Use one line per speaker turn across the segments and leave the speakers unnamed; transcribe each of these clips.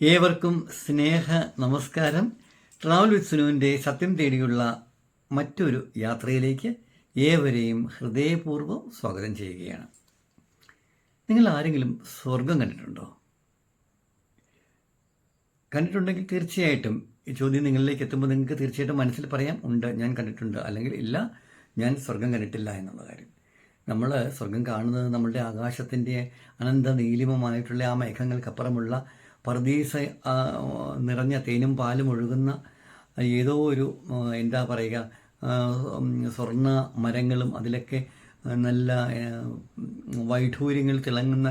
ഏവർക്കും സ്നേഹ നമസ്കാരം. Travel with സുനുവിന്റെ സത്യം തേടിയുള്ള മറ്റൊരു യാത്രയിലേക്ക് ഏവരെയും ഹൃദയപൂർവം സ്വാഗതം ചെയ്യുകയാണ്. നിങ്ങൾ ആരെങ്കിലും സ്വർഗം കണ്ടിട്ടുണ്ടോ? കണ്ടിട്ടുണ്ടെങ്കിൽ തീർച്ചയായിട്ടും ഈ ചോദ്യം നിങ്ങളിലേക്ക് എത്തുമ്പോൾ നിങ്ങൾക്ക് തീർച്ചയായിട്ടും മനസ്സിൽ പറയാം ഉണ്ട് ഞാൻ കണ്ടിട്ടുണ്ട്. അല്ലെങ്കിൽ ഇല്ല ഞാൻ സ്വർഗം കണ്ടിട്ടില്ല എന്നുള്ള കാര്യം. നമ്മൾ സ്വർഗം കാണുന്നത് നമ്മളുടെ ആകാശത്തിന്റെ അനന്ത നീലിമമായിട്ടുള്ള ആ മേഘങ്ങൾക്കപ്പുറമുള്ള പർദീസ നിറഞ്ഞ തേനും പാലും ഒഴുകുന്ന ഏതോ ഒരു എന്താ പറയുക സ്വർണ മരങ്ങളും അതിലൊക്കെ നല്ല വൈഢൂര്യങ്ങൾ തിളങ്ങുന്ന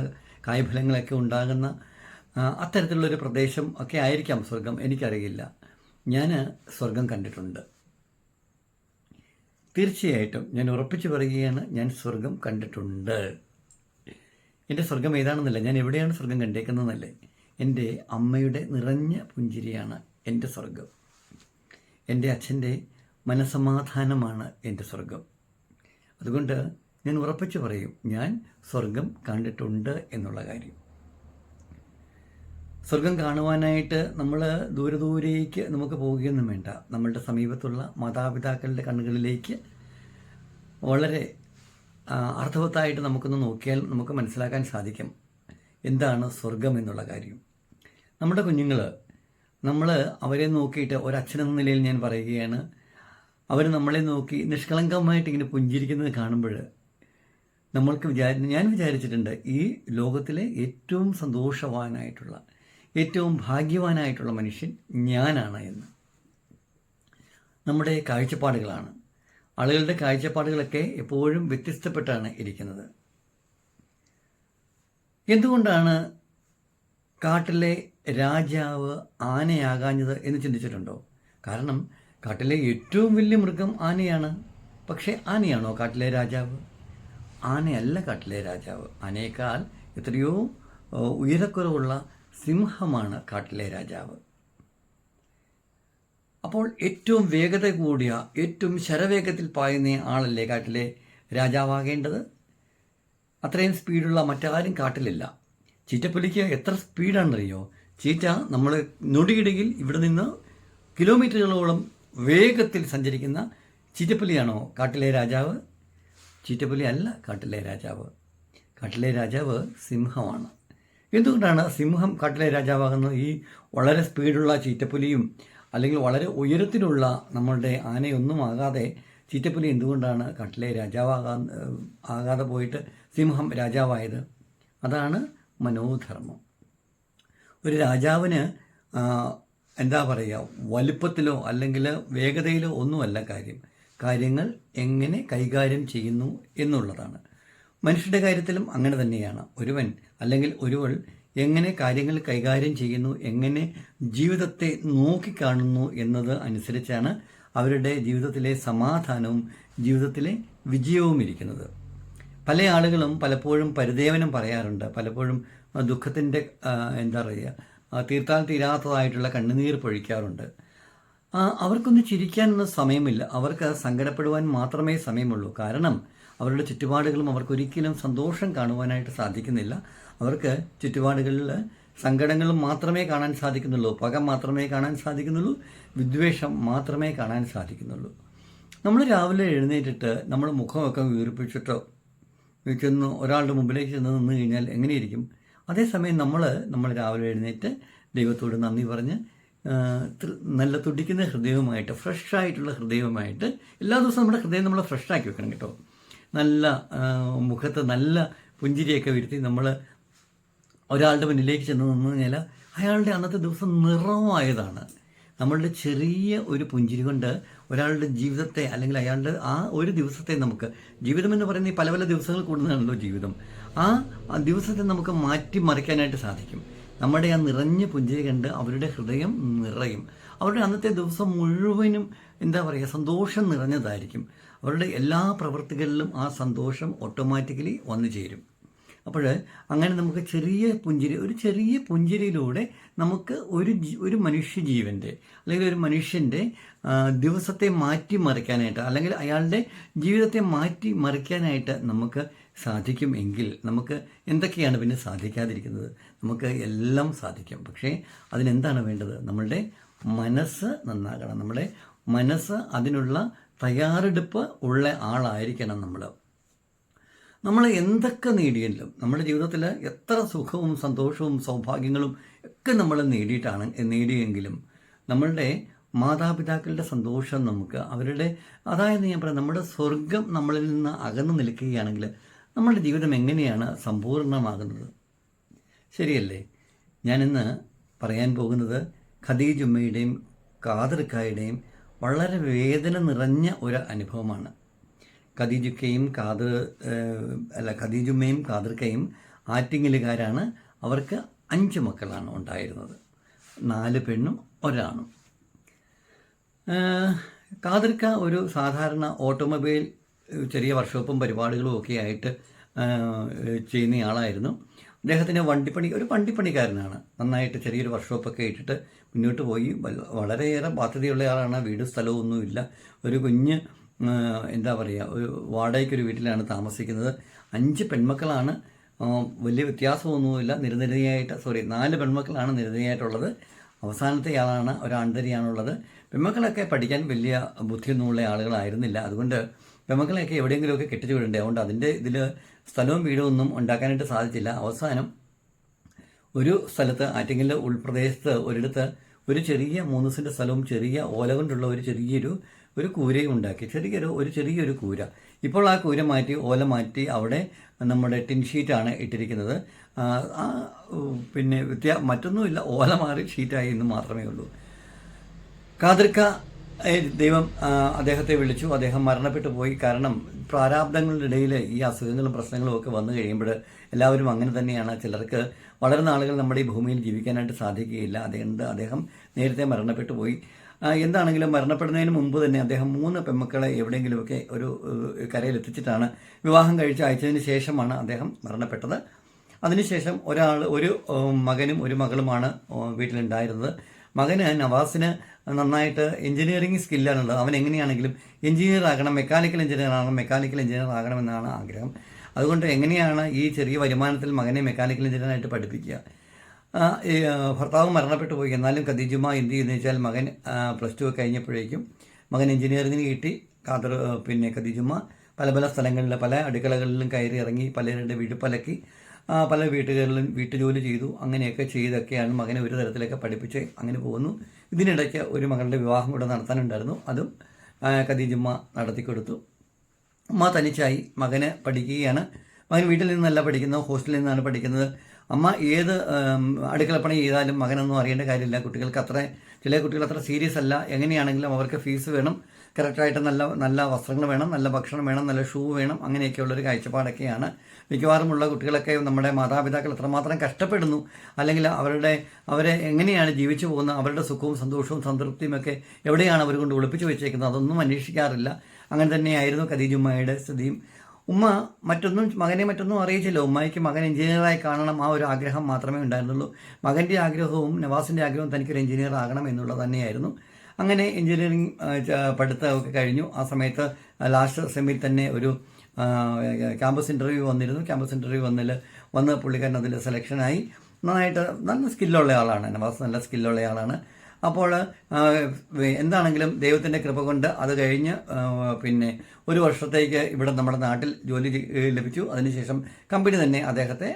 കായ്ഫലങ്ങളൊക്കെ ഉണ്ടാകുന്ന അത്തരത്തിലുള്ളൊരു പ്രദേശം ഒക്കെ ആയിരിക്കാം സ്വർഗം. എനിക്കറിയില്ല. ഞാൻ സ്വർഗം കണ്ടിട്ടുണ്ട്. തീർച്ചയായിട്ടും ഞാൻ ഉറപ്പിച്ചു പറയുകയാണ് ഞാൻ സ്വർഗം കണ്ടിട്ടുണ്ട്. എന്റെ സ്വർഗം ഏതാണെന്നല്ല ഞാൻ എവിടെയാണ് സ്വർഗം കണ്ടേക്കുന്നതെന്നല്ലേ? എന്റെ അമ്മയുടെ നിറഞ്ഞ പുഞ്ചിരിയാണ് എന്റെ സ്വർഗം എന്റെ അച്ഛന്റെ മനസമാധാനമാണ് എന്റെ സ്വർഗം അതുകൊണ്ട് ഞാൻ ഉറപ്പിച്ചു പറയും ഞാൻ സ്വർഗം കണ്ടിട്ടുണ്ട് എന്നുള്ള കാര്യം. സ്വർഗം കാണുവാനായിട്ട് നമ്മൾ ദൂരെ ദൂരേക്ക് നമുക്ക് പോവുകയൊന്നും വേണ്ട. നമ്മളുടെ സമീപത്തുള്ള മാതാപിതാക്കളുടെ കണ്ണുകളിലേക്ക് വളരെ അർത്ഥവത്തായിട്ട് നമുക്കൊന്ന് നോക്കിയാൽ നമുക്ക് മനസ്സിലാക്കാൻ സാധിക്കും എന്താണ് സ്വർഗം എന്നുള്ള കാര്യം. നമ്മുടെ കുഞ്ഞുങ്ങൾ നമ്മൾ അവരെ നോക്കിയിട്ട് ഒരച്ഛനെന്ന നിലയിൽ ഞാൻ പറയുകയാണ്. അവർ നമ്മളെ നോക്കി നിഷ്കളങ്കമായിട്ട് ഇങ്ങനെ പുഞ്ചിരിക്കുന്നത് കാണുമ്പോൾ നമ്മൾക്ക് വിചാരി ഞാൻ വിചാരിച്ചിട്ടുണ്ട് ഈ ലോകത്തിലെ ഏറ്റവും സന്തോഷവാനായിട്ടുള്ള ഏറ്റവും ഭാഗ്യവാനായിട്ടുള്ള മനുഷ്യൻ ഞാനാണ് എന്ന്. നമ്മുടെ കാഴ്ചപ്പാടുകളാണ്. ആളുകളുടെ കാഴ്ചപ്പാടുകളൊക്കെ എപ്പോഴും വ്യത്യസ്തപ്പെട്ടാണ് ഇരിക്കുന്നത്. എന്തുകൊണ്ടാണ് കാട്ടിലെ രാജാവ് ആനയാകാഞ്ഞത് എന്ന് ചിന്തിച്ചിട്ടുണ്ടോ? കാരണം കാട്ടിലെ ഏറ്റവും വലിയ മൃഗം ആനയാണ്. പക്ഷേ ആനയാണോ കാട്ടിലെ രാജാവ്? ആനയല്ല കാട്ടിലെ രാജാവ്. ആനയേക്കാൾ എത്രയോ ഉയരക്കുറവുള്ള സിംഹമാണ് കാട്ടിലെ രാജാവ്. അപ്പോൾ ഏറ്റവും വേഗത കൂടിയ ഏറ്റവും ശരവേഗത്തിൽ പായുന്ന ആളല്ലേ കാട്ടിലെ രാജാവാകേണ്ടത്? അത്രയും സ്പീഡുള്ള മറ്റാരും കാട്ടിലില്ല. ചീറ്റപ്പുലിക്ക് എത്ര സ്പീഡാണെന്നറിയോ ചീറ്റ നമ്മൾ നൊടിയിടയിൽ ഇവിടെ നിന്ന് കിലോമീറ്ററുകളോളം വേഗത്തിൽ സഞ്ചരിക്കുന്ന ചീറ്റപ്പുലിയാണോ കാട്ടിലെ രാജാവ്? ചീറ്റപ്പുലി അല്ല കാട്ടിലെ രാജാവ്. കാട്ടിലെ രാജാവ് സിംഹമാണ്. എന്തുകൊണ്ടാണ് സിംഹം കാട്ടിലെ രാജാവാകുന്നത്? ഈ വളരെ സ്പീഡുള്ള ചീറ്റപ്പുലിയും അല്ലെങ്കിൽ വളരെ ഉയരത്തിലുള്ള നമ്മളുടെ ആനയൊന്നും ആകാതെ ചീറ്റപ്പുലി എന്തുകൊണ്ടാണ് കാട്ടിലെ രാജാവാകാ ആകാതെ പോയിട്ട് സിംഹം രാജാവായത്? അതാണ് മനോധർമ്മം. ഒരു രാജാവിന് എന്താ പറയുക വലുപ്പത്തിലോ അല്ലെങ്കിൽ വേഗതയിലോ ഒന്നുമല്ല കാര്യം. കാര്യങ്ങൾ എങ്ങനെ കൈകാര്യം ചെയ്യുന്നു എന്നുള്ളതാണ്. മനുഷ്യരുടെ കാര്യത്തിലും അങ്ങനെ തന്നെയാണ്. ഒരുവൻ അല്ലെങ്കിൽ ഒരുവൾ എങ്ങനെ കാര്യങ്ങൾ കൈകാര്യം ചെയ്യുന്നു എങ്ങനെ ജീവിതത്തെ നോക്കിക്കാണുന്നു എന്നത് അനുസരിച്ചാണ് അവരുടെ ജീവിതത്തിലെ സമാധാനവും ജീവിതത്തിലെ വിജയവും ഇരിക്കുന്നത് പല ആളുകളും പലപ്പോഴും പരിദേവനം പറയാറുണ്ട്. പലപ്പോഴും ദുഃഖത്തിന്റെ എന്താ പറയുക തീർത്താൽ തീരാത്തതായിട്ടുള്ള കണ്ണുനീർ പൊഴിക്കാറുണ്ട്. അവർക്കൊന്നും ചിരിക്കാനൊന്നും സമയമില്ല. അവർക്ക് സങ്കടപ്പെടുവാൻ മാത്രമേ സമയമുള്ളൂ. കാരണം അവരുടെ ചുറ്റുപാടുകളും അവർക്കൊരിക്കലും സന്തോഷം കാണുവാനായിട്ട് സാധിക്കുന്നില്ല. അവർക്ക് ചുറ്റുപാടുകളിൽ സങ്കടങ്ങളും മാത്രമേ കാണാൻ സാധിക്കുന്നുള്ളൂ. പക മാത്രമേ കാണാൻ സാധിക്കുന്നുള്ളൂ. വിദ്വേഷം മാത്രമേ കാണാൻ സാധിക്കുന്നുള്ളൂ. നമ്മൾ രാവിലെ എഴുന്നേറ്റിട്ട് നമ്മൾ മുഖമൊക്കെ വീർപ്പിച്ചിട്ടോ ചെന്ന് ഒരാളുടെ മുമ്പിലേക്ക് ചെന്ന് നിന്ന് കഴിഞ്ഞാൽ എങ്ങനെയിരിക്കും? അതേസമയം നമ്മൾ നമ്മൾ രാവിലെ എഴുന്നേറ്റ് ദൈവത്തോട് നന്ദി പറഞ്ഞ് നല്ല തുടിക്കുന്ന ഹൃദയവുമായിട്ട് ഫ്രഷ് ആയിട്ടുള്ള ഹൃദയവുമായിട്ട് എല്ലാ ദിവസവും നമ്മുടെ ഹൃദയം നമ്മൾ ഫ്രഷ് ആക്കി വെക്കണം കേട്ടോ. നല്ല മുഖത്ത് നല്ല പുഞ്ചിരിയൊക്കെ വരുത്തി നമ്മൾ ഒരാളുടെ മുന്നിലേക്ക് ചെന്ന് നിന്ന് കഴിഞ്ഞാൽ അയാളുടെ അന്നത്തെ ദിവസം നിറമായതാണ്. നമ്മളുടെ ചെറിയ ഒരു പുഞ്ചിരി കൊണ്ട് ഒരാളുടെ ജീവിതത്തെ അല്ലെങ്കിൽ അയാളുടെ ആ ഒരു ദിവസത്തെ നമുക്ക് ജീവിതം എന്ന് പറയുന്ന പല പല ദിവസങ്ങൾ കൂടുന്നതാണല്ലോ ജീവിതം. ആ ദിവസത്തെ നമുക്ക് മാറ്റി മറിക്കാനായിട്ട് സാധിക്കും. നമ്മുടെ ആ നിറഞ്ഞ പുഞ്ചിരി കണ്ട് അവരുടെ ഹൃദയം നിറയും. അവരുടെ അന്നത്തെ ദിവസം മുഴുവനും എന്താ പറയുക സന്തോഷം നിറഞ്ഞതായിരിക്കും. അവരുടെ എല്ലാ പ്രവൃത്തികളിലും ആ സന്തോഷം ഓട്ടോമാറ്റിക്കലി വന്നു ചേരും അപ്പോൾ അങ്ങനെ നമുക്ക് ചെറിയ പുഞ്ചിരി ഒരു ചെറിയ പുഞ്ചിരിയിലൂടെ നമുക്ക് ഒരു ഒരു മനുഷ്യജീവന്റെ അല്ലെങ്കിൽ ഒരു മനുഷ്യന്റെ ദിവസത്തെ മാറ്റി മറിക്കാനായിട്ട് അല്ലെങ്കിൽ അയാളുടെ ജീവിതത്തെ മാറ്റി മറിക്കാനായിട്ട് നമുക്ക് സാധിക്കും എങ്കിൽ നമുക്ക് എന്തൊക്കെയാണ് പിന്നെ സാധിക്കാതിരിക്കുന്നത്? നമുക്ക് എല്ലാം സാധിക്കും. പക്ഷേ അതിനെന്താണ് വേണ്ടത്? നമ്മളുടെ മനസ്സ് നന്നാകണം. നമ്മുടെ മനസ്സ് അതിനുള്ള തയ്യാറെടുപ്പ് ഉള്ള ആളായിരിക്കണം നമ്മൾ. നമ്മൾ എന്തൊക്കെ നേടിയെങ്കിലും നമ്മുടെ ജീവിതത്തിൽ എത്ര സുഖവും സന്തോഷവും സൗഭാഗ്യങ്ങളും ഒക്കെ നമ്മൾ നേടിയിട്ടാണ് നേടിയെങ്കിലും നമ്മളുടെ മാതാപിതാക്കളുടെ സന്തോഷം നമുക്ക് അവരുടെ അതായത് ഞാൻ പറയാം നമ്മുടെ സ്വർഗം നമ്മളിൽ നിന്ന് അകന്നു നിൽക്കുകയാണെങ്കിൽ നമ്മുടെ ജീവിതം എങ്ങനെയാണ് സമ്പൂർണമാകുന്നത്? ശരിയല്ലേ? ഞാനിന്ന് പറയാൻ പോകുന്നത് ഖദീജുമ്മയുടെയും കാതർക്കായുടെയും വളരെ വേദന നിറഞ്ഞ ഒരു അനുഭവമാണ്. ഖദീജുക്കയും ഏഹ്, അല്ല ഖദീജുമ്മയും കാതർക്കയും ആറ്റിങ്ങലുകാരാണ്. അവർക്ക് അഞ്ച് മക്കളാണ് ഉണ്ടായിരുന്നത്. നാല് പെണ്ണും ഒരാണും. കാതിർക്ക ഒരു സാധാരണ ഓട്ടോമൊബൈൽ ചെറിയ വർക്ക്ഷോപ്പും പരിപാടികളും ഒക്കെ ആയിട്ട് ചെയ്യുന്നയാളായിരുന്നു. അദ്ദേഹത്തിന് വണ്ടിപ്പണി ഒരു വണ്ടിപ്പണിക്കാരനാണ്. നന്നായിട്ട് ചെറിയൊരു വർക്ക്ഷോപ്പൊക്കെ ഇട്ടിട്ട് മുന്നോട്ട് പോയി. വളരെയേറെ ബാധ്യതയുള്ള ആളാണ് വീട് സ്ഥലമൊന്നുമില്ല ഒരു കുഞ്ഞ് എന്താ പറയുക ഒരു വാടകയ്ക്കൊരു വീട്ടിലാണ് താമസിക്കുന്നത്. അഞ്ച് പെൺമക്കളാണ്. വലിയ വ്യത്യാസമൊന്നുമില്ല. നിരനിരയായിട്ട് സോറി നാല് പെൺമക്കളാണ് നിരനിരയായിട്ടുള്ളത്. അവസാനത്തെ ആളാണ് ഒരു പെൺമക്കളൊക്കെ പഠിക്കാൻ വലിയ ബുദ്ധിയൊന്നുമുള്ള ആളുകളായിരുന്നില്ല. അതുകൊണ്ട് പെൺമക്കളെയൊക്കെ എവിടെയെങ്കിലുമൊക്കെ കെട്ടിച്ചു വിടണ്ടേ? അതുകൊണ്ട് അതിന്റെ ഇതിൽ സ്ഥലവും വീടും ഒന്നും ഉണ്ടാക്കാനായിട്ട് സാധിച്ചില്ല. അവസാനം ഒരു സ്ഥലത്ത് ആറ്റിങ്ങലിലെ ഉൾപ്രദേശത്ത് ഒരിടത്ത് ഒരു ചെറിയ മൂന്ന് സെന്റ് സ്ഥലവും ചെറിയ ഓല കൊണ്ടുള്ള ഒരു ചെറിയൊരു ഒരു കൂരയും ഉണ്ടാക്കി. ചെറിയൊരു ഒരു ചെറിയൊരു കൂര. ഇപ്പോൾ ആ കൂര മാറ്റി ഓല മാറ്റി അവിടെ നമ്മുടെ ടിൻ ഷീറ്റാണ് ഇട്ടിരിക്കുന്നത്. പിന്നെ വ്യത്യാ മറ്റൊന്നുമില്ല ഓല മാറി ഷീറ്റായി എന്ന് മാത്രമേ ഉള്ളൂ. കാതിർക്ക ഏഹ്, ദൈവം അദ്ദേഹത്തെ വിളിച്ചു. അദ്ദേഹം മരണപ്പെട്ടു പോയി. കാരണം പ്രാരാബ്ദങ്ങളുടെ ഇടയിൽ ഈ അസുഖങ്ങളും പ്രശ്നങ്ങളും ഒക്കെ വന്നു കഴിയുമ്പോൾ എല്ലാവരും അങ്ങനെ തന്നെയാണ്. ചിലർക്ക് വളരെ നാളുകൾ നമ്മുടെ ഈ ഭൂമിയിൽ ജീവിക്കാനായിട്ട് സാധിക്കുകയില്ല. അതുകൊണ്ട് അദ്ദേഹം നേരത്തെ മരണപ്പെട്ടു പോയി. എന്താണെങ്കിലും മരണപ്പെടുന്നതിന് മുമ്പ് തന്നെ അദ്ദേഹം മൂന്ന് പെമ്മക്കളെ എവിടെയെങ്കിലുമൊക്കെ ഒരു കരയിലെത്തിച്ചിട്ടാണ് വിവാഹം കഴിച്ച് അയച്ചതിന് ശേഷമാണ് അദ്ദേഹം മരണപ്പെട്ടത്. അതിനുശേഷം ഒരാൾ ഒരു മകനും ഒരു മകളുമാണ് വീട്ടിലുണ്ടായിരുന്നത്. മകന് നവാസിന് നന്നായിട്ട് എഞ്ചിനീയറിംഗ് സ്കില്ലാണുള്ളത്. അവൻ എങ്ങനെയാണെങ്കിലും എഞ്ചിനീയർ ആകണം മെക്കാനിക്കൽ എഞ്ചിനീയർ ആകണം മെക്കാനിക്കൽ എഞ്ചിനീയർ ആകണമെന്നാണ് ആഗ്രഹം. അതുകൊണ്ട് എങ്ങനെയാണ് ഈ ചെറിയ വരുമാനത്തിൽ മകനെ മെക്കാനിക്കൽ എഞ്ചിനീയറായിട്ട് പഠിപ്പിക്കുക? ഭർത്താവ് മരണപ്പെട്ടു പോയി. എന്നാലും ഖദീജുമ എന്ത് ചെയ്യുന്നു വെച്ചാൽ മകൻ പ്ലസ് ടു കഴിഞ്ഞപ്പോഴേക്കും മകൻ എഞ്ചിനീയറിംഗിന് കിട്ടി. ഖാദർ പിന്നെ ഖദീജുമ പല പല സ്ഥലങ്ങളിൽ പല അടുക്കളകളിലും കയറി ഇറങ്ങി പലരുടെ വീട് പലക്കി പല വീട്ടുകളിലും വീട്ടുജോലി ചെയ്തു. അങ്ങനെയൊക്കെ ചെയ്തൊക്കെയാണ് മകനെ ഒരു തരത്തിലൊക്കെ പഠിപ്പിച്ച് അങ്ങനെ പോകുന്നു. ഇതിനിടയ്ക്ക് ഒരു മകളുടെ വിവാഹം കൂടെ നടത്താനുണ്ടായിരുന്നു. അതും ഖദീജുമ്മ നടത്തിക്കൊടുത്തു അമ്മ തനിച്ചായി മകന് പഠിക്കുകയാണ്. മകൻ വീട്ടിൽ നിന്നല്ല പഠിക്കുന്നത് ഹോസ്റ്റലിൽ നിന്നാണ് പഠിക്കുന്നത്. അമ്മ ഏത് അടുക്കളപ്പണി ചെയ്താലും മകനൊന്നും അറിയേണ്ട കാര്യമില്ല. കുട്ടികൾക്ക് അത്ര ചില കുട്ടികൾ അത്ര സീരിയസ് അല്ല. എങ്ങനെയാണെങ്കിലും അവർക്ക് ഫീസ് വേണം. കറക്റ്റായിട്ട് നല്ല നല്ല വസ്ത്രങ്ങൾ വേണം നല്ല ഭക്ഷണം വേണം നല്ല ഷൂ വേണം. അങ്ങനെയൊക്കെയുള്ളൊരു കാഴ്ചപ്പാടൊക്കെയാണ് മിക്കവാറുമുള്ള കുട്ടികളൊക്കെ നമ്മുടെ മാതാപിതാക്കൾ എത്രമാത്രം കഷ്ടപ്പെടുന്നു. അല്ലെങ്കിൽ അവരുടെ അവരെ എങ്ങനെയാണ് ജീവിച്ചു പോകുന്നത്? അവരുടെ സുഖവും സന്തോഷവും സംതൃപ്തിയും ഒക്കെ എവിടെയാണ് അവർ കൊണ്ട് ഒളിപ്പിച്ചു വെച്ചേക്കുന്നത്? അതൊന്നും അന്വേഷിക്കാറില്ല. അങ്ങനെ തന്നെയായിരുന്നു ഖദീജുമ്മയുടെ സ്ഥിതിയും. ഉമ്മ മറ്റൊന്നും മകനെ മറ്റൊന്നും അറിയിച്ചില്ല. ഉമ്മയ്ക്ക് മകൻ എഞ്ചിനീയറായി കാണണം ആ ഒരു ആഗ്രഹം മാത്രമേ ഉണ്ടായിരുന്നുള്ളൂ. മകന്റെ ആഗ്രഹവും നവാസിന്റെ ആഗ്രഹവും തനിക്കൊരു എഞ്ചിനീയർ ആകണം എന്നുള്ളത് തന്നെയായിരുന്നു. അങ്ങനെ എഞ്ചിനീയറിംഗ് ആ, പഠിത്തമൊക്കെ കഴിഞ്ഞു. ആ സമയത്ത് ലാസ്റ്റ് സെമ്മിൽ തന്നെ ഒരു ക്യാമ്പസ് ഇന്റർവ്യൂ വന്നിരുന്നു. ക്യാമ്പസ് ഇന്റർവ്യൂ വന്നതിൽ വന്ന് പുള്ളിക്കാരൻ അതിൽ സെലക്ഷനായി നന്നായിട്ട് നല്ല സ്കില്ലുള്ള ആളാണ്. നവാസ് നല്ല സ്കില്ലുള്ള ആളാണ്. അപ്പോൾ എന്താണെങ്കിലും ദൈവത്തിന്റെ കൃപ കൊണ്ട് അത് കഴിഞ്ഞ് പിന്നെ ഒരു വർഷത്തേക്ക് ഇവിടെ നമ്മുടെ നാട്ടിൽ ജോലി ലഭിച്ചു. അതിനുശേഷം കമ്പനി തന്നെ അദ്ദേഹത്തെ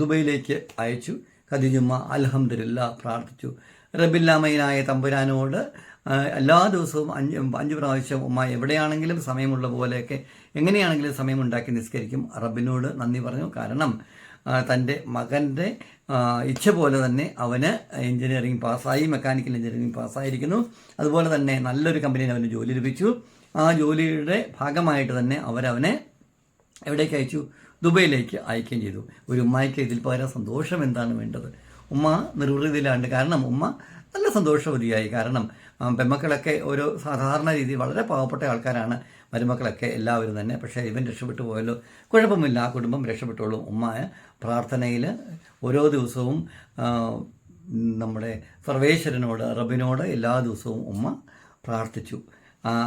ദുബൈയിലേക്ക് അയച്ചു. ഖദീജുമ്മ അലഹമ്മദില്ല പ്രാർത്ഥിച്ചു. റബില്ലാമയിലായ തമ്പുരാനോട് എല്ലാ ദിവസവും അഞ്ച് അഞ്ച് പ്രാവശ്യം ഉമ്മ എവിടെയാണെങ്കിലും സമയമുള്ള പോലെയൊക്കെ എങ്ങനെയാണെങ്കിലും സമയമുണ്ടാക്കി നിസ്കരിക്കും. റബ്ബിനോട് നന്ദി പറഞ്ഞു. കാരണം തന്റെ മകന്റെ ഇച്ഛ പോലെ തന്നെ അവന് എഞ്ചിനീയറിംഗ് പാസ്സായി മെക്കാനിക്കൽ എഞ്ചിനീയറിംഗ് പാസ്സായിരിക്കുന്നു. അതുപോലെ തന്നെ നല്ലൊരു കമ്പനിയിൽ അവന് ജോലി ലഭിച്ചു. ആ ജോലിയുടെ ഭാഗമായിട്ട് തന്നെ അവരവനെ എവിടേക്ക് അയച്ചു? ദുബൈയിലേക്ക് അയക്കുകയും ചെയ്തു. ഒരു ഉമ്മയ്ക്ക് ഇതിൽ പകരം സന്തോഷം എന്താണ് വേണ്ടത്? ഉമ്മ നിർവൃതിയിലാണ്ട് കാരണം ഉമ്മ നല്ല സന്തോഷവതിയായി. കാരണം പെമ്മക്കളൊക്കെ ഒരു സാധാരണ രീതിയിൽ വളരെ പാവപ്പെട്ട ആൾക്കാരാണ്. മരുമക്കളൊക്കെ എല്ലാവരും തന്നെ. പക്ഷേ ഇവൻ രക്ഷപ്പെട്ടു പോയല്ലോ കുഴപ്പമില്ല. ആ കുടുംബം രക്ഷപ്പെട്ടോളും. ഉമ്മായ പ്രാർത്ഥനയിൽ ഓരോ ദിവസവും നമ്മുടെ സർവേശ്വരനോട് റബിനോട് എല്ലാ ദിവസവും ഉമ്മ പ്രാർത്ഥിച്ചു.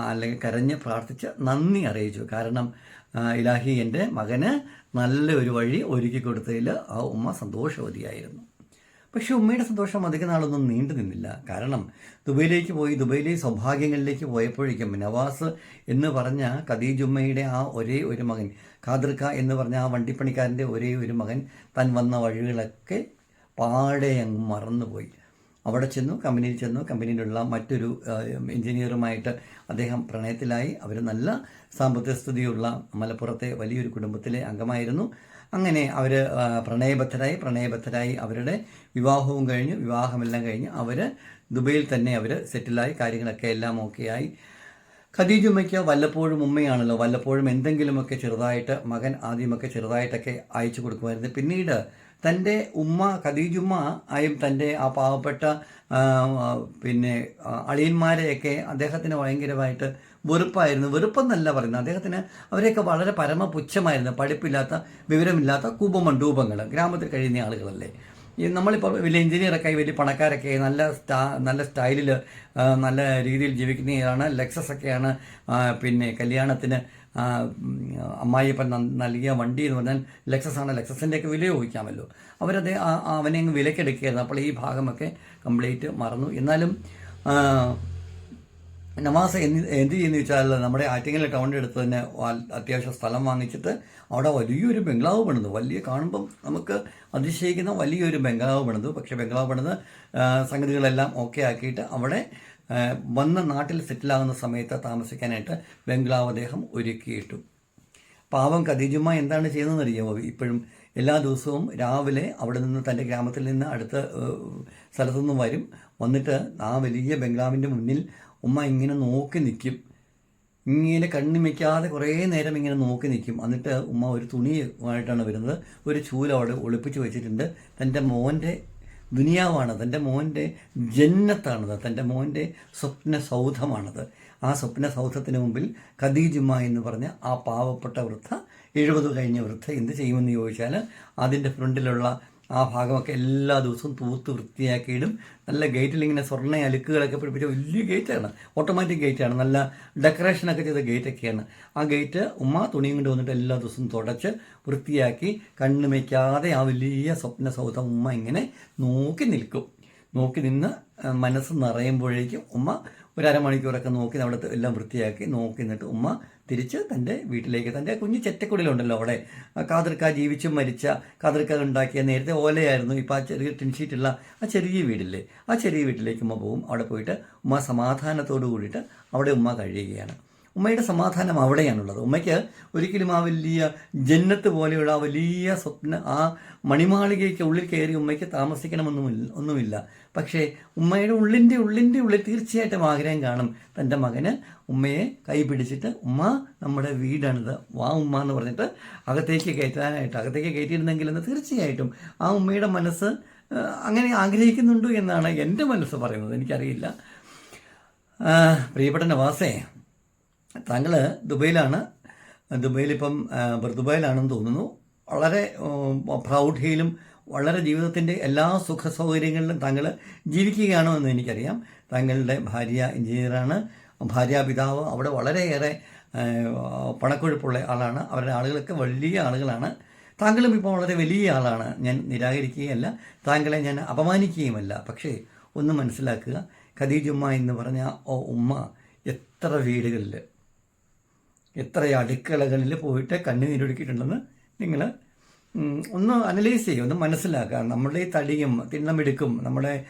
അല്ലെങ്കിൽ കരഞ്ഞ് പ്രാർത്ഥിച്ച് നന്ദി അറിയിച്ചു. കാരണം ഇലാഹി എന്റെ മകന് നല്ല ഒരു വഴി ഒരുക്കി കൊടുത്തതിൽ ആ ഉമ്മ സന്തോഷവതിയായിരുന്നു. പക്ഷെ ഉമ്മയുടെ സന്തോഷം അധിക നാളൊന്നും നീണ്ടു നിന്നില്ല. കാരണം ദുബൈയിലേക്ക് പോയി ദുബൈയിലെ സൗഭാഗ്യങ്ങളിലേക്ക് പോയപ്പോഴേക്കും നവാസ് എന്ന് പറഞ്ഞ ഖദീജുമ്മയുടെ ആ ഒരേ ഒരു മകൻ ഖാദിർക്ക എന്ന് പറഞ്ഞ ആ വണ്ടിപ്പണിക്കാരന്റെ ഒരേ ഒരു മകൻ താൻ വന്ന വഴികളൊക്കെ പാടെ അങ്ങ് മറന്നുപോയി. അവിടെ ചെന്നു കമ്പനിയിൽ ചെന്നു കമ്പനിയിലുള്ള മറ്റൊരു എഞ്ചിനീയറുമായിട്ട് അദ്ദേഹം പ്രണയത്തിലായി. അവർ നല്ല സാമ്പത്തിക സ്ഥിതിയുള്ള മലപ്പുറത്തെ വലിയൊരു കുടുംബത്തിലെ അംഗമായിരുന്നു. അങ്ങനെ അവർ പ്രണയബദ്ധരായി പ്രണയബദ്ധരായി അവരുടെ വിവാഹവും കഴിഞ്ഞ് വിവാഹമെല്ലാം കഴിഞ്ഞ്. അവർ ദുബൈയിൽ തന്നെ അവർ സെറ്റിലായി കാര്യങ്ങളൊക്കെ എല്ലാം ഓക്കെയായി ഖദീജുമ്മയ്ക്ക് വല്ലപ്പോഴും ഉമ്മയാണല്ലോ വല്ലപ്പോഴും എന്തെങ്കിലുമൊക്കെ ചെറുതായിട്ട് മകൻ ആദ്യമൊക്കെ ചെറുതായിട്ടൊക്കെ അയച്ചു കൊടുക്കുമായിരുന്നു. പിന്നീട് തന്റെ ഉമ്മ ഖദീജുമ്മ ആയും തന്റെ ആ പാവപ്പെട്ട പിന്നെ അളിയന്മാരെയൊക്കെ അദ്ദേഹത്തിന് ഭയങ്കരമായിട്ട് വെറുപ്പായിരുന്നു. വെറുപ്പെന്നല്ല പറയുന്നത്. അദ്ദേഹത്തിന് അവരെയൊക്കെ വളരെ പരമപുച്ഛമായിരുന്നു. പഠിപ്പില്ലാത്ത വിവരമില്ലാത്ത കൂപമണ്ഡൂപങ്ങൾ ഗ്രാമത്തിൽ കഴിയുന്ന ആളുകളല്ലേ. ഈ നമ്മളിപ്പോൾ വലിയ എഞ്ചിനീയറൊക്കെ വലിയ പണക്കാരൊക്കെ നല്ല സ്റ്റാ നല്ല സ്റ്റൈലിൽ നല്ല രീതിയിൽ ജീവിക്കുന്നതാണ് ലെക്സസ് ഒക്കെയാണ് പിന്നെ കല്യാണത്തിന് അമ്മായിയപ്പൻ നൽകിയ വണ്ടി എന്ന് പറഞ്ഞാൽ ലെക്സസ് ആണ്. ലെക്സസിന്റെയൊക്കെ വില ചോദിക്കാമല്ലോ. അവരത് അവനെ അങ്ങ് വിലക്കെടുക്കുകയായിരുന്നു. അപ്പോൾ ഈ ഭാഗമൊക്കെ കംപ്ലീറ്റ് മറന്നു. എന്നാലും നവാസ് എന്ത് എന്ത് ചെയ്യുന്നു വെച്ചാൽ നമ്മുടെ ആറ്റിങ്ങൽ ടൗണിന്റെ അടുത്ത് തന്നെ അത്യാവശ്യം സ്ഥലം വാങ്ങിച്ചിട്ട് അവിടെ വലിയൊരു ബംഗ്ലാവ് പണിതു. വലിയ കാണുമ്പം നമുക്ക് അതിശയിക്കുന്ന വലിയൊരു ബംഗ്ലാവ് പണിതു. പക്ഷേ ബംഗ്ലാവ് പണിത് സംഗതികളെല്ലാം ഓക്കെ ആക്കിയിട്ട് അവിടെ വന്ന നാട്ടിൽ സെറ്റിലാകുന്ന സമയത്ത് താമസിക്കാനായിട്ട് ബംഗ്ലാവ് അദ്ദേഹം ഒരുക്കിയിട്ടു. പാവം ഖദീജുമ്മ എന്താണ് ചെയ്യുന്നതെന്ന് അറിയാമോ ഇപ്പോഴും എല്ലാ ദിവസവും രാവിലെ അവിടെ നിന്ന് തന്റെ ഗ്രാമത്തിൽ നിന്ന് അടുത്ത സ്ഥലത്തുനിന്ന് സ്ഥലത്തു നിന്ന് വരും. വന്നിട്ട് ആ വലിയ ബംഗ്ലാവിന്റെ മുന്നിൽ ഉമ്മ ഇങ്ങനെ നോക്കി നിൽക്കും ഇങ്ങനെ കണ്ണിമയ്ക്കാതെ കുറേ നേരം ഇങ്ങനെ നോക്കി നിൽക്കും എന്നിട്ട് ഉമ്മ ഒരു തുണിയുമായിട്ടാണ് വരുന്നത്. ഒരു ചൂല അവിടെ ഒളിപ്പിച്ച് വെച്ചിട്ടുണ്ട്. തന്റെ മോന്റെ ദുനിയാവാണ്. തന്റെ മോന്റെ ജന്നത്താണത്. തന്റെ മോന്റെ സ്വപ്ന സൗധമാണത്. ആ സ്വപ്ന സൗധത്തിന് മുമ്പിൽ ഖദീജുമ്മ എന്ന് പറഞ്ഞ ആ പാവപ്പെട്ട വൃദ്ധ എഴുപത് കഴിഞ്ഞ വൃദ്ധ എന്ത് ചെയ്യുമെന്ന് ചോദിച്ചാൽ അതിന്റെ ഫ്രണ്ടിലുള്ള ആ ഭാഗമൊക്കെ എല്ലാ ദിവസവും തൂത്ത് വൃത്തിയാക്കിയിടും. നല്ല ഗേറ്റിൽ ഇങ്ങനെ സ്വർണ അലുക്കുകളൊക്കെ പിടിപ്പിച്ച വലിയ ഗേറ്റാണ്. ഓട്ടോമാറ്റിക് ഗേറ്റാണ്. നല്ല ഡെക്കറേഷനൊക്കെ ചെയ്ത ഗേറ്റൊക്കെയാണ്. ആ ഗേറ്റ് ഉമ്മ തുണിയും കൊണ്ട് വന്നിട്ട് എല്ലാ ദിവസവും തുടച്ച് വൃത്തിയാക്കി കണ്ണുമയ്ക്കാതെ ആ വലിയ സ്വപ്ന സൗധം ഉമ്മ ഇങ്ങനെ നോക്കി നിൽക്കും. നോക്കി നിന്ന് മനസ്സ് നിറയുമ്പോഴേക്കും ഉമ്മ ഒരു അരമണിക്കൂറൊക്കെ നോക്കി അവിടെ എല്ലാം വൃത്തിയാക്കി നോക്കി നിന്നിട്ട് ഉമ്മ തിരിച്ച് തന്റെ വീട്ടിലേക്ക് തന്റെ കുഞ്ഞ് ചെറ്റക്കുടിയിലുണ്ടല്ലോ അവിടെ. കാതിർക്ക ജീവിച്ചും മരിച്ച കാതിർക്ക ഉണ്ടാക്കിയ നേരത്തെ ഓലയായിരുന്നു. ഇപ്പോൾ ആ ചെറിയ ടിൻഷീറ്റുള്ള ആ ചെറിയ വീടില്ലേ? ആ ചെറിയ വീട്ടിലേക്ക് ഉമ്മ പോകും അവിടെ പോയിട്ട് ഉമ്മ സമാധാനത്തോടു കൂടിയിട്ട് അവിടെ ഉമ്മ കഴിയുകയാണ്. ഉമ്മയുടെ സമാധാനം അവിടെയാണുള്ളത്. ഉമ്മയ്ക്ക് ഒരിക്കലും ആ വലിയ ജന്നത്ത് പോലെയുള്ള ആ വലിയ സ്വപ്ന ആ മണിമാളികയ്ക്ക് ഉള്ളിൽ കയറി ഉമ്മയ്ക്ക് താമസിക്കണമെന്നും ഒന്നുമില്ല. പക്ഷേ ഉമ്മയുടെ ഉള്ളിന്റെ ഉള്ളിന്റെ ഉള്ളിൽ തീർച്ചയായിട്ടും ആഗ്രഹം കാണും. തന്റെ മകന് ഉമ്മയെ കൈ പിടിച്ചിട്ട് ഉമ്മ നമ്മുടെ വീടാണിത്. വാ ഉമ്മ എന്ന് പറഞ്ഞിട്ട് അകത്തേക്ക് കയറ്റാനായിട്ട് അകത്തേക്ക് കയറ്റിയിരുന്നെങ്കിൽ എന്ന് തീർച്ചയായിട്ടും ആ ഉമ്മയുടെ മനസ്സ് അങ്ങനെ ആഗ്രഹിക്കുന്നുണ്ടോ എന്നാണ് എന്റെ മനസ്സ് പറയുന്നത്. എനിക്കറിയില്ല. പ്രിയപ്പെട്ട നവാസേ താങ്കൾ ദുബൈയിലാണ്. ദുബൈയിലിപ്പം ദുബൈയിലാണെന്ന് തോന്നുന്നു. വളരെ പ്രൗഢിയിലും വളരെ ജീവിതത്തിന്റെ എല്ലാ സുഖ സൗകര്യങ്ങളിലും താങ്കൾ ജീവിക്കുകയാണോ എന്ന് എനിക്കറിയാം. താങ്കളുടെ ഭാര്യ എഞ്ചിനീയറാണ്. ഭാര്യ പിതാവ് അവിടെ വളരെയേറെ പണക്കൊഴുപ്പുള്ള ആളാണ്. അവരുടെ ആളുകളൊക്കെ വലിയ ആളുകളാണ്. താങ്കളും ഇപ്പോൾ വളരെ വലിയ ആളാണ്. ഞാൻ നിരാകരിക്കുകയല്ല. താങ്കളെ ഞാൻ അപമാനിക്കുകയുമല്ല. പക്ഷേ ഒന്ന് മനസ്സിലാക്കുക. ഖദീജുമ്മ എന്ന് പറഞ്ഞ ഓ ഉമ്മ എത്ര വീടുകളിൽ എത്ര അടുക്കളകളിൽ പോയിട്ട് കണ്ണുനീരൊടുക്കിയിട്ടുണ്ടെന്ന് നിങ്ങൾ ഒന്ന് അനലൈസ് ചെയ്യുക ഒന്ന് മനസ്സിലാക്കുക നമ്മുടെ ഈ തടിയും തിണ്ണമെടുക്കും നമ്മുടെ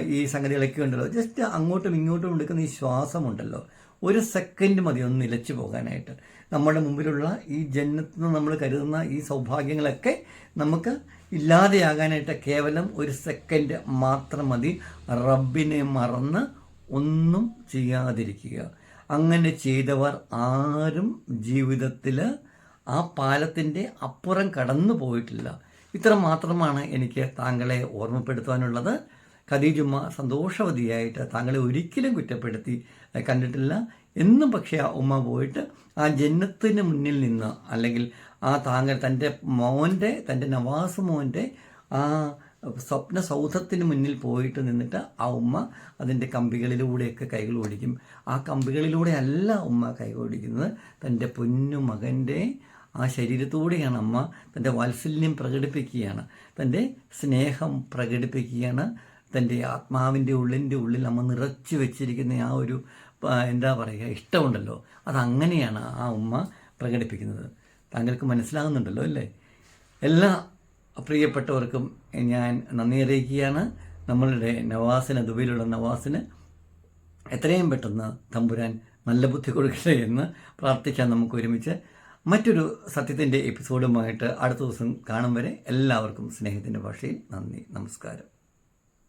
ഈ സംഗതികളൊക്കെ ഉണ്ടല്ലോ. ജസ്റ്റ് അങ്ങോട്ടും ഇങ്ങോട്ടും എടുക്കുന്ന ഈ ശ്വാസമുണ്ടല്ലോ. ഒരു സെക്കൻഡ് മതി ഒന്ന് നിലച്ചു പോകാനായിട്ട്. നമ്മുടെ മുമ്പിലുള്ള ഈ ജന്മത്തിൽ നമ്മൾ കരുതുന്ന ഈ സൗഭാഗ്യങ്ങളൊക്കെ നമുക്ക് ഇല്ലാതെയാകാനായിട്ട് കേവലം ഒരു സെക്കൻഡ് മാത്രം മതി. റബ്ബിനെ മറന്ന് ഒന്നും ചെയ്യാതിരിക്കുക. അങ്ങനെ ചെയ്തവർ ആരും ജീവിതത്തിൽ ആ പാലത്തിന്റെ അപ്പുറം കടന്നു പോയിട്ടില്ല. ഇത്ര മാത്രമാണ് എനിക്ക് താങ്കളെ ഓർമ്മപ്പെടുത്താനുള്ളത്. ഖദീജുമ്മ സന്തോഷവതിയായിട്ട് താങ്കളെ ഒരിക്കലും കുറ്റപ്പെടുത്തി കണ്ടിട്ടില്ല. എന്നും പക്ഷേ ആ ഉമ്മ പോയിട്ട് ആ ജന്മത്തിന് മുന്നിൽ നിന്ന് അല്ലെങ്കിൽ ആ താങ്കൾ തന്റെ മോന്റെ തന്റെ നവാസ് മോന്റെ ആ സ്വപ്ന സൗധത്തിന് മുന്നിൽ പോയിട്ട് നിന്നിട്ട് ആ ഉമ്മ അതിന്റെ കമ്പികളിലൂടെയൊക്കെ കൈകൾ ഓടിക്കും. ആ കമ്പികളിലൂടെ അല്ല ഉമ്മ കൈ ഓടിക്കുന്നത്. തന്റെ പൊന്നു മകന്റെ ആ ശരീരത്തോടെയാണ് അമ്മ തന്റെ വാത്സല്യം പ്രകടിപ്പിക്കുകയാണ്. തന്റെ സ്നേഹം പ്രകടിപ്പിക്കുകയാണ്. തന്റെ ആത്മാവിന്റെ ഉള്ളിന്റെ ഉള്ളിൽ അമ്മ നിറച്ചു വെച്ചിരിക്കുന്ന ആ ഒരു എന്താ പറയുക ഇഷ്ടമുണ്ടല്ലോ. അതങ്ങനെയാണ് ആ ഉമ്മ പ്രകടിപ്പിക്കുന്നത്. താങ്കൾക്ക് മനസ്സിലാകുന്നുണ്ടല്ലോ അല്ലേ? എല്ലാ പ്രിയപ്പെട്ടവർക്കും ഞാൻ നന്ദി അറിയിക്കുകയാണ്. നമ്മളുടെ നവാസിന് ദുബൈയിലുള്ള നവാസിന് എത്രയും പെട്ടെന്ന് തമ്പുരാൻ നല്ല ബുദ്ധി കൊടുക്കട്ടെ എന്ന് പ്രാർത്ഥിക്കാൻ നമുക്ക് ഒരുമിച്ച് മറ്റൊരു സത്യത്തിന്റെ എപ്പിസോഡുമായിട്ട് അടുത്ത ദിവസം കാണും വരെ എല്ലാവർക്കും സ്നേഹത്തിന്റെ ഭാഷയിൽ നന്ദി നമസ്കാരം.